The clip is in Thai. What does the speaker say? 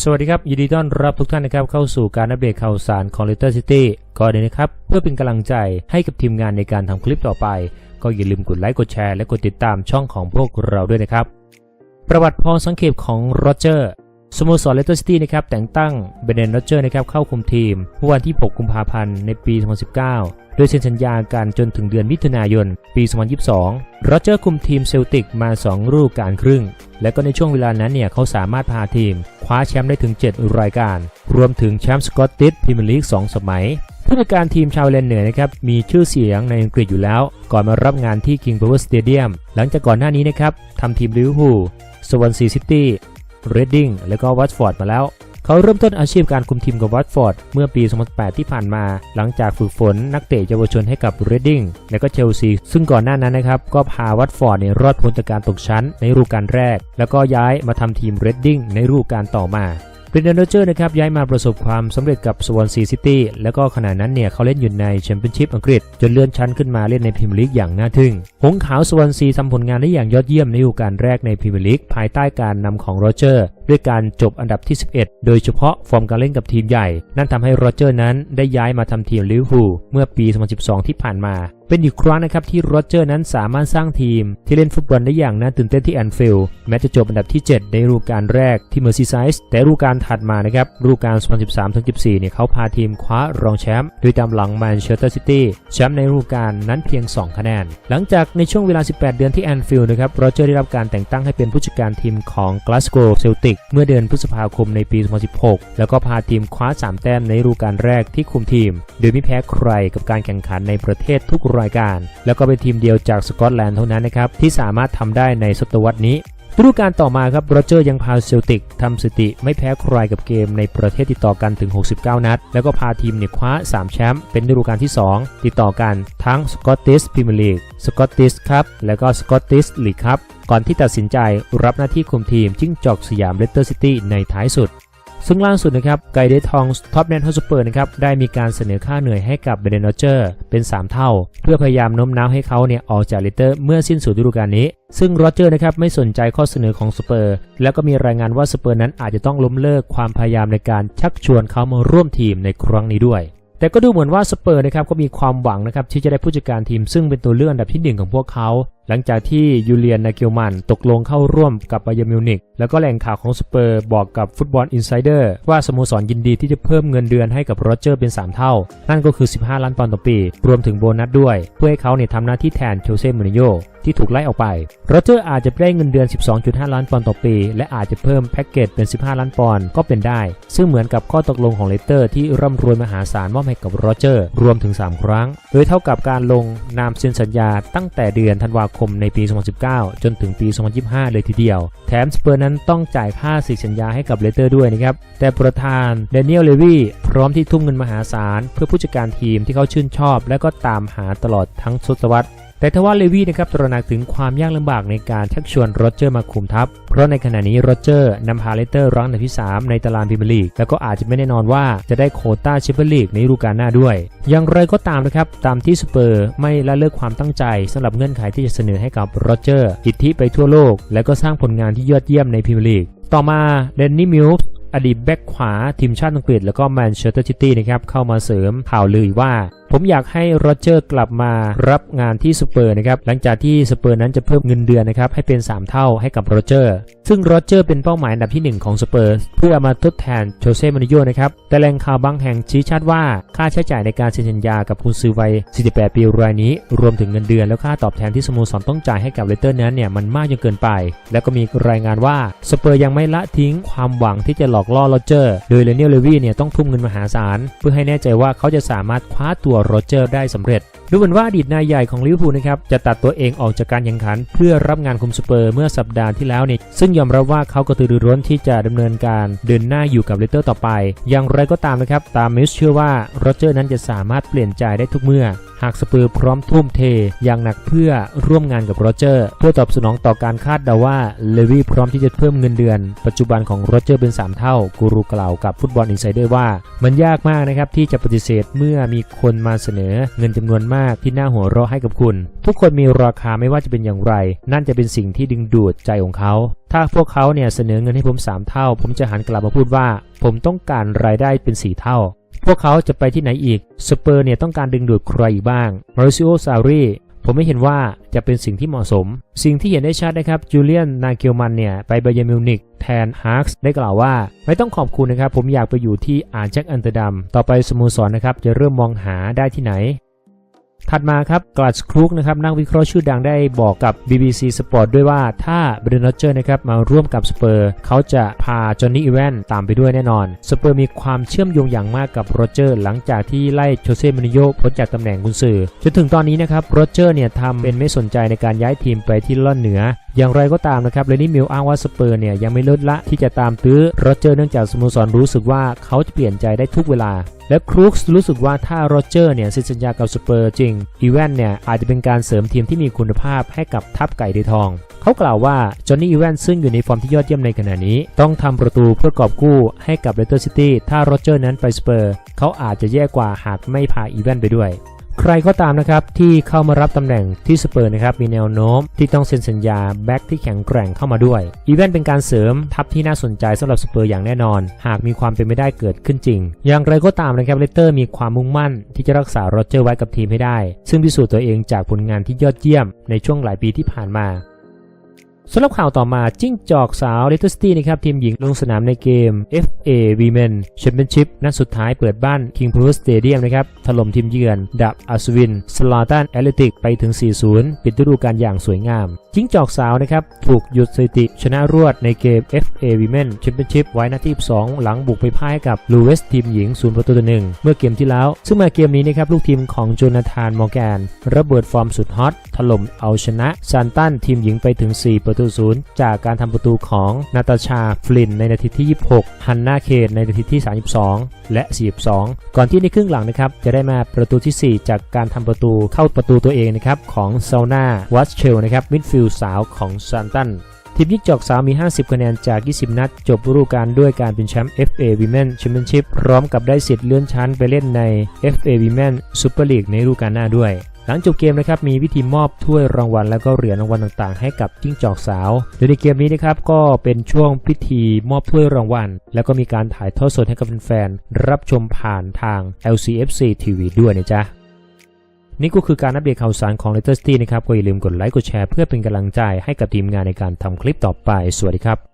สวัสดีครับ ยินดีต้อนรับทุกท่านนะครับเข้าสู่การอัปเดตข่าวสารของ Leicester City ก็เดี๋ยวนะครับ เพื่อเป็นกำลังใจให้กับทีมงานในการทำคลิปต่อไป ก็อย่าลืมกดไลค์กดแชร์และกดติดตามช่องของพวกเราด้วยนะครับ ประวัติพอสังเขปของโรเจอร์ สโมสรเลสเตอร์ซิตี้นะครับแต่งตั้งเบเดนโรเจอร์นะครับเข้าคุมทีมเมื่อวันที่ 6 กุมภาพันธ์ในปี 2019 โดยเซ็นสัญญากันจนถึงเดือนมิถุนายน ปี 2022โรเจอร์คุมทีมเซลติกมา2ฤดูกาลครึ่ง และก็ในช่วงเวลานั้นเนี่ยเขาสามารถพาทีม คว้าแชมป์ได้ถึง 7 รายการ รวมถึงแชมป์สกอตติชพรีเมียร์ลีก 2 สมัยผู้จัดการทีมชาวเลนเหนือนะครับมีชื่อเสียงในอังกฤษอยู่แล้ว ก่อนมารับงานที่ King Power Stadium หลังจากก่อนหน้านี้นะครับทำทีมลิเวอร์พูลสวอนซีซิตี้ เรดดิ้งและก็วัตฟอร์ดมาแล้วเขาเริ่มต้นอาชีพการคุมทีมกับวัตฟอร์ดเมื่อปี 2008 ที่ผ่านมา หลังจากฝึกฝนนักเตะเยาวชนให้กับเรดดิ้งและก็เชลซี ซึ่งก่อนหน้านั้นนะครับ ก็พาวัตฟอร์ดเนี่ยรอดพ้นจากการตกชั้นในฤดูกาลแรก แล้วก็ย้ายมาทำทีมเรดดิ้งในฤดูกาลต่อมา บรนดนโรเจอร์นะครับย้ายมาประสบความสำเร็จกับสวอนซีซิตี้แล้วก็ขณะนั้นเนี่ยเขาเล่นอยู่ในแชมเปี้ยนชิพอังกฤษ จนเลื่อนชั้นขึ้นมาเล่นในพรีเมียร์ลีกอย่างน่าทึ่ง หงขาวสวอนซีทำผลงานได้อย่างยอดเยี่ยมในฤดูกาลแรกในพรีเมียร์ลีกภายใต้การนำของโรเจอร์ ด้วยการจบอันดับที่ 11 โดยเฉพาะฟอร์มการเล่นกับทีมใหญ่ นั่นทำให้โรเจอร์นั้นได้ย้ายมาทำทีมลิเวอร์พูลเมื่อปี 2012 ที่ผ่านมาเป็นอีกครั้งนะครับที่โรเจอร์นั้นสามารถสร้างทีม ที่เล่นฟุตบอลได้อย่างน่าตื่นเต้นที่แอนฟิลด์แม้จะจบอันดับที่ 7 ในฤดูกาลแรกที่เมอร์ซีไซส์แต่ฤดูกาลถัดมานะครับฤดูกาล 2013-14 เนี่ยเขาพาทีมคว้ารองแชมป์โดยตามหลังแมนเชสเตอร์ซิตี้แชมป์ในฤดูกาลนั้นเพียง 2 คะแนน หลังจากในช่วงเวลา 18 เดือนที่แอนฟิลด์นะครับโรเจอร์ได้รับการแต่งตั้งให้เป็นผู้จัดการทีมของ Glasgow Celtic เเมื่อเดือนพฤษภาคมในปี 2016 แล้วก็พาทีมคว้า 3 แต้มในฤดูกาลแรกที่คุมทีม โดยไม่แพ้ใครกับการแข่งขันในประเทศทุกรายการ แล้วก็เป็นทีมเดียวจากสกอตแลนด์เท่านั้นนะครับที่สามารถทำได้ในศตวรรษนี้ฤดูกาลต่อมาครับโรเจอร์ยังพาเซลติกทำสถิติไม่แพ้ใครกับเกมในประเทศติดต่อกันถึง 69 นัด แล้วก็พาทีมเนี่ยคว้า 3 แชมป์เป็นฤดูกาลที่ 2 ติดต่อกันทั้งสกอตติชพรีเมียร์ลีกสกอตติชคัพและก็สกอตติชลีกคัพ ก่อนที่ตัดสินใจรับหน้าที่คุมทีมจิ้งจอกสยามเลสเตอร์ซิตี้ในท้ายสุด ซึ่งล่าสุดนะครับไกเดทองท็อปแนนฮอสเปอร์นะครับได้มีการเสนอค่าเหนื่อยให้กับเบเดนโรเจอร์เป็น 3 เท่า เพื่อพยายามโน้มน้าวให้เขาเนี่ยออกจากเลสเตอร์เมื่อสิ้นสุดฤดูกาลนี้ ซึ่งโรเจอร์นะครับไม่สนใจข้อเสนอของสเปอร์ แล้วก็มีรายงานว่าสเปอร์นั้นอาจจะต้องล้มเลิกความพยายามในการชักชวนเขามาร่วมทีมในครั้งนี้ด้วยแต่ก็ดูเหมือนว่าสเปอร์นะครับก็มีความหวังนะครับที่จะได้ผู้จัดการทีมซึ่งเป็นตัวเลือกอันดับที่หนึ่งของพวกเขาหลังจากที่ยูเลียนนาเกลมันตกลงเข้าร่วมกับไบเยร์มิวนิกแล้วก็แหล่งข่าวของสเปอร์บอกกับฟุตบอลอินไซเดอร์ว่าสโมสรยินดีที่จะเพิ่มเงินเดือนให้กับโรเจอร์เป็น 3 เท่า นั่นก็คือ 15 ล้านปอนด์ต่อปี รวมถึงโบนัสด้วย เพื่อให้เขาเนี่ยทำหน้าที่แทนโชเซ่มูรินโญ่ที่ถูกไล่ออกไป โรเจอร์อาจจะได้เงินเดือน 12.5 ล้านปอนด์ต่อปี และอาจจะเพิ่มแพ็กเกจเป็น 15 ล้านปอนด์ก็เป็นได้ ซึ่งเหมือนกับข้อตกลงของเลสเตอร์ที่ร่ำรวยมหาศาลมอบให้กับโรเจอร์รวมถึง 3 ครั้ง โดยเท่ากับการลงนามเซ็นสัญญาตั้งแต่เดือนธันวาคมในปี 2019 จนถึงปี 2025 เลยทีเดียว แถมสเปอร์นั้นต้องจ่ายค่าสิสัญญาให้กับเลสเตอร์ด้วยนะครับ แต่ประธานเดนิเอลเลวีพร้อมที่ทุ่มเงินมหาศาล เพื่อผู้จัดการทีมที่เขาชื่นชอบ และก็ตามหาตลอดทั้งทศวรรษ แต่ทว่าเลวีนะครับตระหนักถึงความยากลำบากในการชักชวนโรเจอร์มาคุมทัพ เพราะในขณะนี้โรเจอร์นำพาเลสเตอร์รั้งอันดับที่ 3 ในตารางพรีเมียร์ลีก แล้วก็อาจจะไม่แน่นอนว่าจะได้โคต้าแชมเปี้ยนลีกในฤดูกาลหน้าด้วย อย่างไรก็ตามนะครับ ตามที่สเปอร์ไม่ละเลิกความตั้งใจสำหรับเงื่อนไขที่จะเสนอให้กับโรเจอร์อิทธิไปทั่วโลก และก็สร้างผลงานที่ยอดเยี่ยมในพรีเมียร์ลีก ต่อมาเดนนี่มิลส์อดีตแบ็กขวาทีมชาติอังกฤษแล้วก็แมนเชสเตอร์ซิตี้นะครับเข้ามาเสริมข่าวลือว่า ผมอยากให้โรเจอร์กลับมารับงานที่สเปอร์นะครับหลังจากที่สเปอร์นั้นจะเพิ่มเงินเดือนนะครับให้เป็น 3 เท่าให้กับโรเจอร์ซึ่งโรเจอร์เป็นเป้าหมายอันดับที่ 1 ของสเปอร์เพื่อมาทดแทนโชเซ่มาริโยนะครับแต่แหล่งข่าวบางแห่งชี้ชัดว่าค่าใช้จ่ายในการเซ็นสัญญากับคุณซื้อวัย 48 ปีรายนี้ รวมถึงเงินเดือนและค่าตอบแทนที่สโมสรต้องจ่ายให้กับเลเตอร์นั้นเนี่ยมันมากจนเกินไป แล้วก็มีรายงานว่าสเปอร์ยังไม่ละทิ้งความหวังที่จะหลอกล่อโรเจอร์โดยเลเนียลเลวีเนี่ยต้องทุ่มเงินมหาศาลเพื่อให้แน่ใจว่าเขาจะสามารถคว้าตัวโรเจอร์ได้สำเร็จ ดูเหมือนว่าอดีตนายใหญ่ของลิเวอร์พูลนะครับจะตัดตัวเองออกจากการแข่งขัน เพื่อรับงานคุมสเปอร์เมื่อสัปดาห์ที่แล้วเนี่ยซึ่งยอมรับว่าเขากระตือรือร้นที่จะดำเนินการเดินหน้าอยู่กับเลสเตอร์ต่อไป อย่างไรก็ตามนะครับตามมิสเชื่อว่าโรเจอร์นั้นจะสามารถเปลี่ยนใจได้ทุกเมื่อ หากสเปอร์พร้อมทุ่มเทอย่างหนักเพื่อร่วมงานกับโรเจอร์ เพื่อตอบสนองต่อการคาดเดาว่าเลวี่พร้อมที่จะเพิ่มเงินเดือน ปัจจุบันของโรเจอร์เป็น 3 เท่า กูรูกล่าวกับฟุตบอลอินไซเดอร์ว่า มันยากมากนะครับที่จะปฏิเสธเมื่อมีคนมาเสนอเงินจำนวนมากที่น่าหัวเราะให้กับคุณ ทุกคนมีราคาไม่ว่าจะเป็นอย่างไร นั่นจะเป็นสิ่งที่ดึงดูดใจของเขา ถ้าพวกเขาเนี่ยเสนอเงินให้ผม 3 เท่า ผมจะหันกลับมาพูดว่า ผมต้องการรายได้เป็น 4 เท่า พวกเขาจะไปที่ไหนอีก สเปอร์เนี่ยต้องการดึงดูดใครอีกบ้าง มาริซิโอ ซารีผมไม่เห็นว่าจะเป็นสิ่งที่เหมาะสม สิ่งที่เห็นได้ชัดนะครับ จูเลียน นาเกลมันเนี่ย ไปไบเยร์นมิวนิกแทนฮาร์กส์ได้กล่าวว่า ไม่ต้องขอบคุณนะครับ ผมอยากไปอยู่ที่อาร์แจ็คอันเตอร์ดัม ต่อไปสโมสรนะครับ จะเริ่มมองหาได้ที่ไหน ถัดมาครับกลัดครุกนะครับนักวิเคราะห์ชื่อดังได้บอกกับ BBC Sport ด้วยว่าถ้าเบรนอเจอร์นะครับมาร่วมกับสเปอร์เขาจะพาจอห์นนี่อีแวนตามไปด้วยแน่นอน สเปอร์มีความเชื่อมโยงอย่างมากกับโรเจอร์ หลังจากที่ไล่โชเซ่มานิโยพ้นจากตำแหน่งกุนซือจนถึงตอนนี้นะครับโรเจอร์เนี่ยทำเป็นไม่สนใจในการย้ายทีมไปที่ล่อนเหนือ อย่างไรก็ตามนะครับเลนี่มิลอ้างว่าสเปอร์เนี่ยยังไม่ลดละที่จะตามตื้อโรเจอร์เนื่องจากสโมสรรู้สึกว่าเขาจะเปลี่ยนใจได้ทุกเวลา และครูกส์รู้สึกว่าถ้าโรเจอร์เนี่ยเซ็นสัญญากับสเปอร์จริงอีแวนเนี่ยอาจจะเป็นการเสริมทีมที่มีคุณภาพให้กับทัพไก่ดีทอง เขากล่าวว่าจอห์นนี่อีแวนซึ่งอยู่ในฟอร์มที่ยอดเยี่ยมในขณะนี้ ต้องทำประตูเพื่อกอบกู้ให้กับเลสเตอร์ซิตี้ถ้าโรเจอร์นั้นไปสเปอร์เขาอาจจะแย่กว่าหากไม่พาอีแวนไปด้วย ใครก็ตามนะครับที่เข้ามารับตำแหน่งที่สเปอร์นะครับมีแนวโน้มที่ต้องเซ็นสัญญาแบ็กที่แข็งแกร่งเข้ามาด้วย อีเวนต์เป็นการเสริมทัพที่น่าสนใจสำหรับสเปอร์อย่างแน่นอน หากมีความเป็นไม่ได้เกิดขึ้นจริง อย่างไรก็ตามนะครับเลสเตอร์มีความมุ่งมั่นที่จะรักษาโรเจอร์ไว้กับทีมให้ได้ ซึ่งพิสูจน์ตัวเองจากผลงานที่ยอดเยี่ยมในช่วงหลายปีที่ผ่านมา สำหรับข่าวต่อมาจิ้งจอกสาวเลสเตอร์ซิตี้นะครับทีมหญิงลงสนามในเกม FA Women Championship นัดสุดท้ายเปิดบ้าน King p r o Stadium นะครับถล่มทีมเยือนดับอัศวินสลาตันแอตเลติกไปถึง 4-0 ปิดฤดูกาลอย่างสวยงาม จิ้งจอกสาวนะครับถูกหยุดสถิติชนะรวดในเกม FA Women Championship ไว้นาที2หลังบุกไปพ่ายกับลูเวสทีมหญิง0ประตูต่อหนึ่งเมื่อเกมที่แล้ว ซึ่งมาเกมนี้นะครับลูกทีมของโจนาธานมอร์แกนระเบิดฟอร์มสุดฮอตถล่มเอาชนะซานตันทีมหญิงไปถึง 4 ประตูศูนย์จากการทำประตูของนาตาชาฟลินในนาทีที่ 26 ฮันนาเคนในนาทีที่ 32 และ 42 ก่อนที่ในครึ่งหลังนะครับจะได้มาประตูที่ 4 จากการทำประตูเข้าประตูตัวเองนะครับของเซานาวัตเชลนะครับมิดฟิลด์สาวของซานตันทีมยิงจอกสาวมี 50 คะแนนจาก 20 นัด จบฤดูกาลด้วยการเป็นแชมป์ FA Women Championship พร้อมกับได้สิทธิ์เลื่อนชั้นไปเล่นใน FA Women Super League ในฤดูกาลหน้าด้วย หลังจบเกมนะครับมีวิธีมอบถ้วยรางวัล แล้วก็เหรียญรางวัลต่างๆ ให้กับจิ้งจอกสาว โดยในเกมนี้นะครับก็เป็นช่วงพิธีมอบถ้วยรางวัล แล้วก็มีการถ่ายทอดสดให้กับแฟนๆรับชมผ่านทาง LCFC TV ด้วยนะจ๊ะนี่ก็คือการอัปเดตข่าวสารของ Leicester City นะครับก็อย่าลืมกดไลค์กดแชร์เพื่อเป็นกำลังใจให้กับทีมงานในการทำคลิปต่อไป สวัสดีครับ